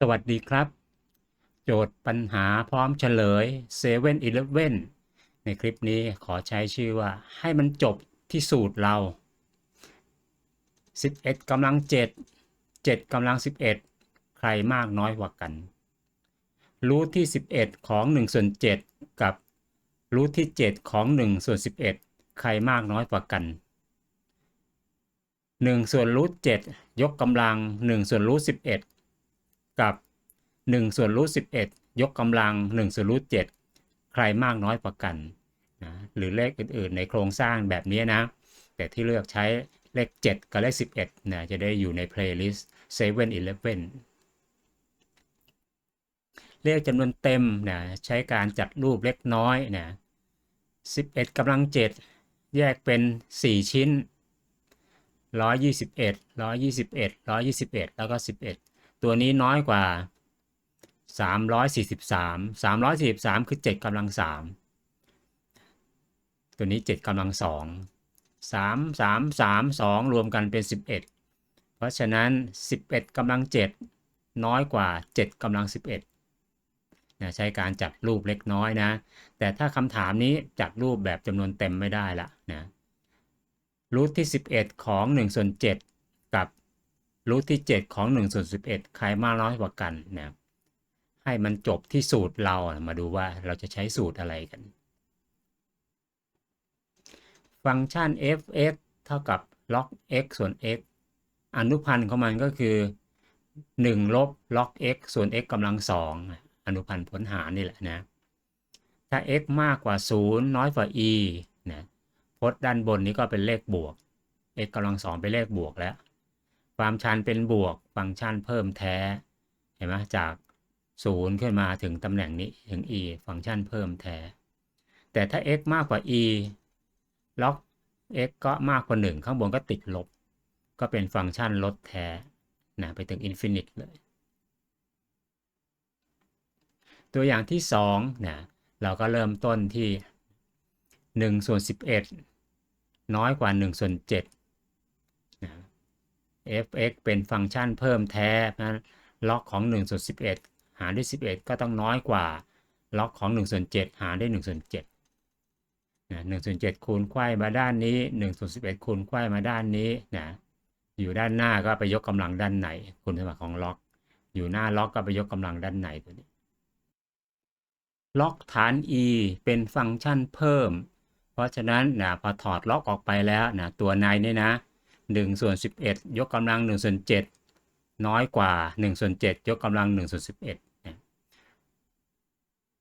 สวัสดีครับ โจทย์ปัญหาพร้อมเฉลย7 e เ e ่ e ในคลิปนี้ขอใช้ชื่อว่าให้มันจบที่สูตรเรา 11กำลัง 7 7กำลัง 11 ใครมากน้อยกว่ากัน รูทที่ 11 ของ1ส่วน7กับรูทที่ 7 ของ1ส่วน11 ใครมากน้อยกว่ากัน 1 ส่วนรูท7ยกกำลัง 1 ส่วนรูท11 กับ 1 ส่วนรูท11 ยกกำลัง 1 ส่วนรูท7ใครมากน้อยกว่ากันนะหรือเลขอื่นๆ ในโครงสร้างแบบนี้นะ แต่ที่เลือกใช้เลข 7 กับเลข 11นะจะได้อยู่ใน playlist 7 11เลขจำนวนเต็มนะใช้การจัดรูปเล็กน้อยนะ11กำลัง 7 แยกเป็น 4 ชิ้น 121 121 121 แล้วก็ 11 ตัวนี้น้อยกว่า 343 343 คือ 7กำลัง 3 ตัวนี้ 7กำลัง 2 3 3 3 2 รวมกันเป็น 11 เพราะฉะนั้น 11กำลัง 7 น้อยกว่า 7กำลัง 11นะใช้การจัดรูปเล็กน้อยนะ แต่ถ้าคำถามนี้จัดรูปแบบจำนวนเต็มไม่ได้ละนะรูทที่ 11 ของ1ส่วน7กับ รูทที่ 7 ของ1ส่วน11 ใครมากน้อยกว่ากันนะให้มันจบที่สูตรเรามาดูว่าเราจะใช้สูตรอะไรกัน ฟังก์ชัน f(x) เท่ากับ log x ส่วน x อนุพันธ์ของมันก็คือ 1 ลบ log x ส่วน x กำลัง2อนุพันธ์ผลหารนี่แหละนะ ถ้า x มากกว่า 0 น้อยกว่า e นะพจน์ด้านบนนี้ก็เป็นเลขบวก x กำลัง2เป็นเลขบวกแล้ว ความชันเป็นบวก ฟังก์ชันเพิ่มแท้ เห็นไหมจาก0ขึ้นมาถึงตำแหน่งนี้ถึง e ฟังก์ชันเพิ่มแท้ แต่ถ้า x มากกว่า e log x ก็มากกว่า 1 ข้างบนก็ติดลบ ก็เป็นฟังก์ชันลดแท้นะไปถึงอินฟินิตเลย ตัวอย่างที่2นะเราก็เริ่มต้นที่1ส่วน11 น้อยกว่า1ส่วน7 f(x) เป็นฟังก์ชันเพิ่มแท้นะล็อกของ1ส่วน11 หารด้วย 11 ก็ต้องน้อยกว่า ล็อกของ1ส่วน7หารด้วย1ส่วน7นะ1ส่วน7คูณไขว้มาด้านนี้1ส่วน11 คูณไขว้มาด้านนี้นะอยู่ด้านหน้าก็ไปยกกำลังด้านไหนคุณสมบัติของล็อก อยู่หน้าล็อกก็ไปยกกำลังด้านในตัวนี้ ล็อกฐาน e เป็นฟังก์ชันเพิ่ม เพราะฉะนั้นนะพอถอดล็อกออกไปแล้วนะตัวในเนี่ยนะ 1ส่วน11 ยกกำลัง1ส่วน7น้อยกว่า1ส่วน7ยกกำลัง1ส่วน11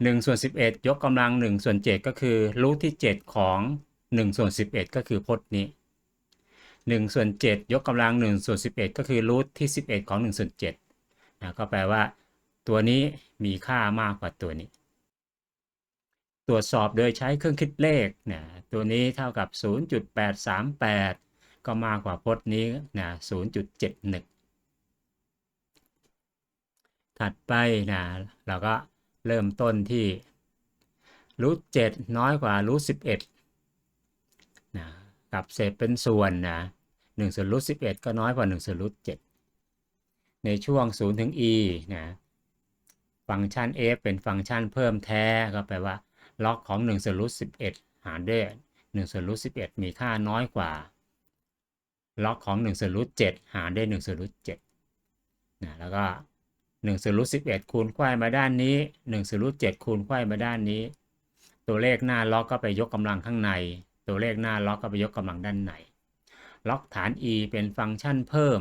1ส่วน11 ยกกำลัง1ส่วน7ก็คือรูทที่ 7 ของ1ส่วน11 ก็คือพจน์นี้1ส่วน7ยกกำลัง1ส่วน11 ก็คือรูทที่ 11 ของ1ส่วน7นะก็แปลว่า ตัวนี้มีค่ามากกว่าตัวนี้ ตรวจสอบโดยใช้เครื่องคิดเลขนะตัวนี้เท่ากับ 0.838 ก็มากกว่าพจน์นี้นะ0.71 ถัดไปนะเราก็เริ่มต้นที่รูทเจ็ดน้อยกว่ารูทสิบเอ็ดนะกับเศษเป็นส่วนนะหนึ่งส่วนรูทสิบเอ็ดก็น้อยกว่าหนึ่งส่วนรูทเจ็ดในช่วงศูนย์ถึง e นะฟังก์ชัน f เป็นฟังก์ชันเพิ่มแท้ก็แปลว่า ล็อกของ1ส่วนรูท11หารด้วย1ส่วนรูท11มีค่าน้อยกว่า ล็อกของ1ส่วนรูท7หารด้วย1ส่วนรูท7นะแล้วก็1ส่วนรูท11คูณไขว้มาด้านนี้1ส่วนรูท7คูณไขว้มาด้านนี้ ตัวเลขหน้าล็อกก็ไปยกกำลังข้างใน ตัวเลขหน้าล็อกก็ไปยกกำลังด้านในล็อกฐาน e เป็นฟังก์ชันเพิ่ม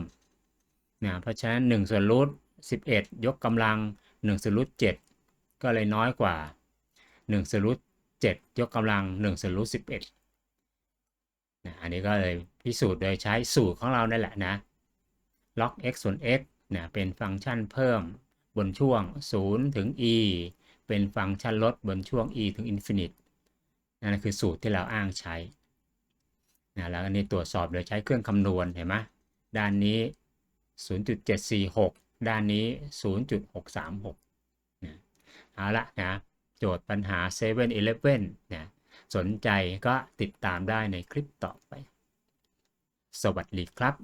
นะเพราะฉะนั้น1ส่วนรูท11 ยกกำลัง1ส่วนรูท7ก็เลยน้อยกว่า1ส่วนรูท7ยกกำลัง1ส่วนรูท11 นะอันนี้ก็เลยพิสูจน์โดยใช้สูตรของเรานั่นแหละนะล็อก x ส่วน x นะเป็นฟังก์ชันเพิ่มบนช่วง 0 ถึง e เป็นฟังก์ชันลดบนช่วง e ถึง infinite นั่นคือสูตรที่เราอ้างใช้นะแล้วอันนี้ตรวจสอบโดยใช้เครื่องคำนวณเห็นไหมด้านนี้ 0.746 ด้านนี้ 0.636นะเอาละนะโจทย์ปัญหา 7-Eleven นะ สนใจก็ติดตามได้ในคลิปต่อไป สวัสดีครับ